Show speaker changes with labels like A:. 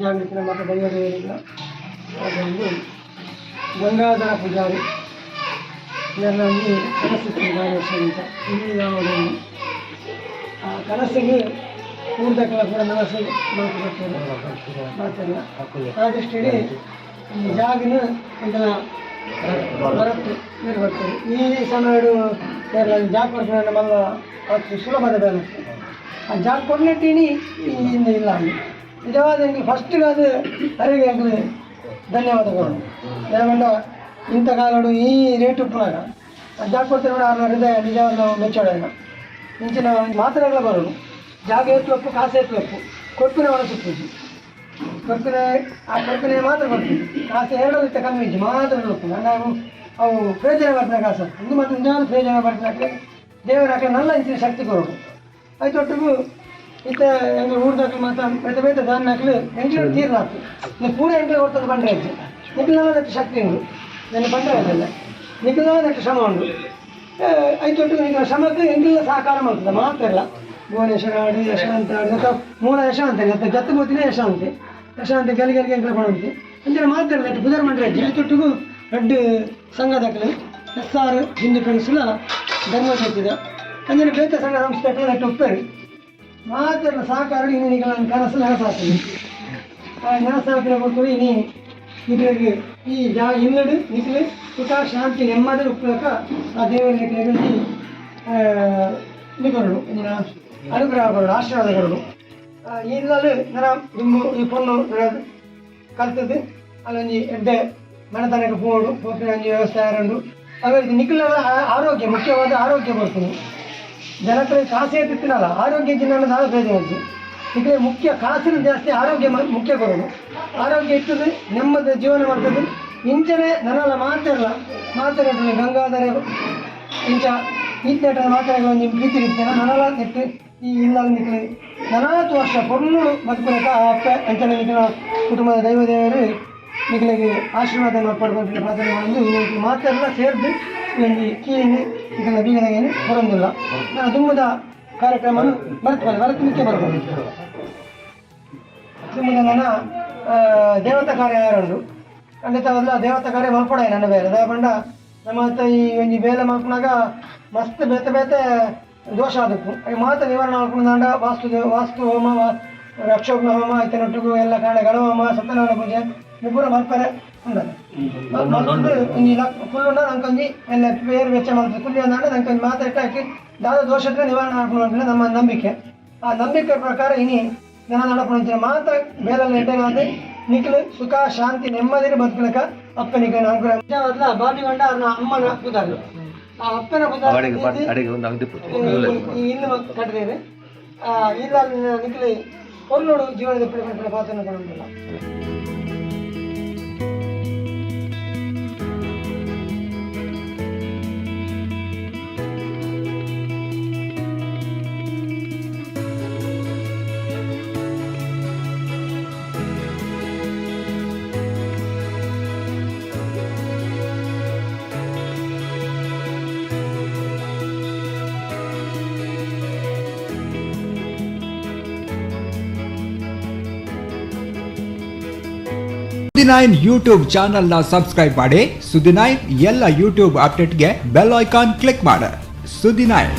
A: ಜಾಗೃತಿನ ಮಠ ದೈವದೇವರಿಂದ ಅದೊಂದು ಗಂಗಾಧರ ಪೂಜಾರಿ. ಇದರಲ್ಲಿ ಕನಸು ಅಂತ. ಇಲ್ಲಿ ಯಾವುದನ್ನು? ಆ ಕನಸಿಗೆ ಪೂರ್ತ ಕೂಡ ಮನಸ್ಸು ಮಾತು ಬರ್ತದೆ ಮಾತಲ್ಲ. ಆ ದೃಷ್ಟಿಯಲ್ಲಿ ಈ ಜಾಗಿನ ಇದನ್ನ ಬರುತ್ತೆ ನೀರು ಬರ್ತದೆ ಈ ಸಮಯ ಜಾಗ ಕೊಡ್ತಾರೆ ಮಲ್ಲ ಅಷ್ಟು ಸುಲಭದ ಬೆಲೆ ಆ ಜಾಗ ಕೊಡ್ಲಿಟ್ಟಿನಿ ಇಂದ ಇಲ್ಲ ಅಲ್ಲಿ. ನಿಜವಾದ ಎಂಗ್ಲು ಫಸ್ಟ್ ಅದು ಅರಿಗೆ ಎಂಗ್ಲು ಧನ್ಯವಾದಗಳು. ಯಾಕಂಡ ಇಂಥ ಕಾಲಡು ಈ ರೇಟ್ ಉಪ್ಪನಾಗ ಕೊಡ್ತಾರೆ ನೋಡಿ ಅವ್ರ ಹೃದಯ, ನಿಜವಾದ ನಾವು ಮೆಚ್ಚೋಣ ಇಂಚಿನ ಮಾತ್ರೆಗಳ ಬರೋದು. ಜಾಗ ಎತ್ತು ಒಪ್ಪು, ಕಾಸು ಎತ್ತು ಒಪ್ಪು. ಕೊಪ್ಪಿನ ಒಣ ಸುತ್ತುಜಿ ಕೊಪ್ಪಿನ, ಆ ಕೊಪ್ಪಿನ ಮಾತ್ರ ಬರ್ತೀವಿ ಕಾಸು ಎರಡಲ್ಲಿತ್ತ ಕಮ್ಮಿ ಇಜ್ಜಿ ಮಾತ್ರ ಹೋಗ್ತೀನಿ ನಾವು ಅವು ಪ್ರಯೋಜನ ಬರ್ತಾರೆ ಕಾಸು. ಇನ್ನು ಮತ್ತು ನಿಜವಾದ ಪ್ರಯೋಜನ ಬರ್ತಾರೆ ದೇವರ ಹಾಕಿ ನಲ್ಲ ಇಂಚಿನ ಶಕ್ತಿ ಕೊಡೋದು. ಆ ಒಟ್ಟಿಗೂ ಇತ್ತ ಎಂಗ್ಳು ಊರ್ದಾಕ್ಲು ಮಾತ್ರ ಬೇತೆ ಬೇತೆ ದಾನ ಹಾಕ್ಲು. ಎಂಟ್ಲು ತೀರ್ ಹಾಕ್ತು ನೀವು ಪೂರ ಎಂಟ್ಲು ಕೊಡ್ತದೆ ಬಂದ್ರೆ ಇತ್ತು ನಿಖಿಲವಾದ ಶಕ್ತಿ ಉಂಟು. ನನ್ನ ಬಂದ್ರೆ ಅದಲ್ಲ ನಿಖಿಲವಾದ ಶ್ರಮ ಉಂಟು. ಐದು ಒಟ್ಟಿಗೆ ನಿಖಿಲ ಶ್ರಮಕ್ಕೆ ಎಂಟ್ಲ ಸಹಕಾರ ಮಾಡ್ತದೆ, ಮಾತ್ರ ಇಲ್ಲ ಭುವನೇಶ್ವರ ಆಡಿ, ಯಶವಂತ ಆಡಿ, ಅಥವಾ ಮೂಲ ಯಶವಂತ ಮತ್ತೆ ಜತ್ತು ಬೋತಿನ ಯಶವಂತೆ. ಯಶವಂತ ಗೆಲ್ ಗೆಲ್ಗೆ ಎಂಕ್ಲ ಕೊಡುವಂತೆ ಅಂದ್ರೆ ಮಾತ್ರ ಇಲ್ಲ ಪುದರ್ ಮಂಡ್ರೆ ಜಿಲ್ತೊಟ್ಟಿಗೂ ದೊಡ್ಡ ಸಂಘದಕ್ಕಲು ಎಸ್ ಆರ್ ಹಿಂದೂ ಕಳಿಸಲ ಧರ್ಮ ಸೇತಿದ ಅಂದರೆ ಬೇತೆ ಸಂಘ ಸಂಸ್ಥೆ ಒಪ್ಪೇರಿ. ಮಾತ್ರ ಸಹಕಾರ ಇನ್ನು ನನ್ನ ಕನಸು ನೆನಸಾಗ್ತದೆ ಆ ನೆನಸಾಕಿನ ಕೊಟ್ಟು ನೀ ಇದ್ರಿಗೆ ಈ ಜಾ ಇನ್ನಡು ನಿಖಿಲು, ಸುಖ, ಶಾಂತಿ ನೆಮ್ಮದಿ ಉಪಯೋಗ ಆ ದೇವರ ನಿಖಿಲಿಗೆ ನಿಖಲು ಇಂದಿನ ಅನುಗ್ರಹಗಳು, ಆಶೀರ್ವಾದಗಳು. ಇಲ್ಲಲು ನರ ನಿಮ್ಮ ಈ ಪೊನ್ನು ಕಲ್ತದ್ದು. ಅಲ್ಲೊಂದು ಎಡ್ಡೆ ಮನೆತನಕ್ಕೆ ಪೋಡು ಒಂಜಿ ವ್ಯವಸ್ಥೆ ಆರಂಡು ರೀತಿ ನಿಖಿಲ ಆರೋಗ್ಯ, ಮುಖ್ಯವಾದ ಆರೋಗ್ಯ ಬರ್ತೀನಿ ಜನಕ್ಕೆ ಕಾಸೇ ತಿನ್ನಲ್ಲ ಆರೋಗ್ಯ ಜಿನ್ನಲ್ಲ ನಾವು ಪ್ರಯೋಜನ ಇದಕ್ಕೆ ಮುಖ್ಯ ಕಾಸಿನ ಜಾಸ್ತಿ ಆರೋಗ್ಯ ಮುಖ್ಯ ಕೊಡೋದು. ಆರೋಗ್ಯ ಇರ್ತದೆ ನೆಮ್ಮದಿ ಜೀವನ ಮಾಡ್ತದೆ. ಇಂಚನೆ ನನ್ನೆಲ್ಲ ಮಾತಾಡಲ್ಲ ಮಾತಾಡಿದ್ರೆ ಗಂಗಾಧರ ಇಂಚ ಈತ್ನೆಟ ಮಾತಾಡಲು ನಿಮ್ಮ ಪ್ರೀತಿ ಇರ್ತೇನೆ ನನಲ್ಲ ನೆಟ್ಟು, ಈ ಇಲ್ಲ ನಿಕ್ಕಲಿ ನಲವತ್ತು ವರ್ಷ ಪೊರ್ಲು ಬದುಕುನಕ ಆ ಅಪ್ಪ ಅಂಚನೆ ಕುಟುಂಬದ ದೈವ ದೇವರು. ನಿಖಿಲಿಗೆ ಆಶೀರ್ವಾದ ಪಡ್ಕೊಂಡು ಪ್ರಾರ್ಥನೆ ಮಾಡಿ ಇವತ್ತು ಮಾತೆಲ್ಲ ಸೇರಿದು ಇಲ್ಲಿ ಕೀಲಿ ಇದನ್ನ ಬೀಗನಗೇನು ಬರೋದಿಲ್ಲ. ನಾನು ದುಮ್ಮದ ಕಾರ್ಯಕ್ರಮ ಬರ್ತದೆ ಬರತ್ಲಿಕ್ಕೆ ಬರ್ಬೋದು ದುಮ್ಮದ ನನ್ನ ದೇವತಾ ಕಾರ್ಯ ಖಂಡಿತ ಖಂಡಿತವಲ್ಲ ದೇವತಾ ಕಾರ್ಯ ಮಲ್ಪಡ ನನ್ನ ಬೇರೆ ಅದ ಬಂಡ ನಮ್ಮ ಹತ್ರ ಈ ಒಂಜಿ ಬೇಲೆ ಮಲ್ಪನಾಗ ಮಸ್ತ್ ಬೇತೆ ಬೇತೆ ದೋಷ ಆದಕ್ಕು ಈ ಮಾತ ನಿವಾರಣೆ ಮಾಡ್ಕೊಂಡು ದಾಂಡ, ವಾಸ್ತು ವಾಸ್ತು ಹೋಮ ರಕ್ಷೋಗ್ನ ಹೋಮ ಆಯ್ತನೊಟ್ಟಿಗೂ ಎಲ್ಲ ಕಾಣೆ ಗಣ ಹೋಮ, ಸತ್ಯನಾರಾಯಣ ಪೂಜೆ ಮುಗ್ಗುರ ಮಲ್ಪರೆ ಫುಲ್ ಉಂಡ ನಂಕೊಂಜಿ ಎಲ್ಲ ಬೇರೆ ವೆಚ್ಚ ಮಾಡ್ತದೆ ಕುಲ್ಲಿ ಅಂದ್ರೆ ನಂಕೊಂಜಿ ಮಾತಾಡಿ ಹಾಕಿ ದಾದ ದೋಷಕ್ಕೆ ನಿವಾರಣೆ ಮಾಡ್ಕೊಂಡು ಅಂತ ನಮ್ಮ ನಂಬಿಕೆ. ಆ ನಂಬಿಕೆ ಪ್ರಕಾರ ಇನಿ ಜನ ನಡಪುಣಿಂಚಿನ ಮಾತ್ರ ಬೇಲಲ್ಲಿ ಎಡ್ಡೆನಾದೆ ನಿಖಿಲು ಸುಖ ಶಾಂತಿ ನೆಮ್ಮದಿ ಬದುಕಲಕ ಅಪ್ಪನಿಗೆ ಅನುಗ್ರಹ ಬಾಬಿ ಗಂಡ ಅವ್ರನ್ನ ಅಮ್ಮನ ಪುದಾರ್ಲು ಆ ಅಪ್ಪನ ಇನ್ನು ಕಟ್ಟಿದ್ದೇನೆ ಇಲ್ಲ ನಿಖಿಲಿ ಕೊಲ್ಲೋಡು ಜೀವನದ ಪಡಿಪಡಿನ ಪಾತ್ರ
B: ಸುದಿನೈನ್ ಯೂಟ್ಯೂಬ್ ಚಾನಲ್ನ ಸಬ್ಸ್ಕ್ರೈಬ್ ಮಾಡಿ ಸುದಿನೈನ್ ಎಲ್ಲ ಯೂಟ್ಯೂಬ್ ಅಪ್ಡೇಟ್ಗೆ ಬೆಲ್ ಐಕಾನ್ ಕ್ಲಿಕ್ ಮಾಡಿ. ಸುದಿನೈನ್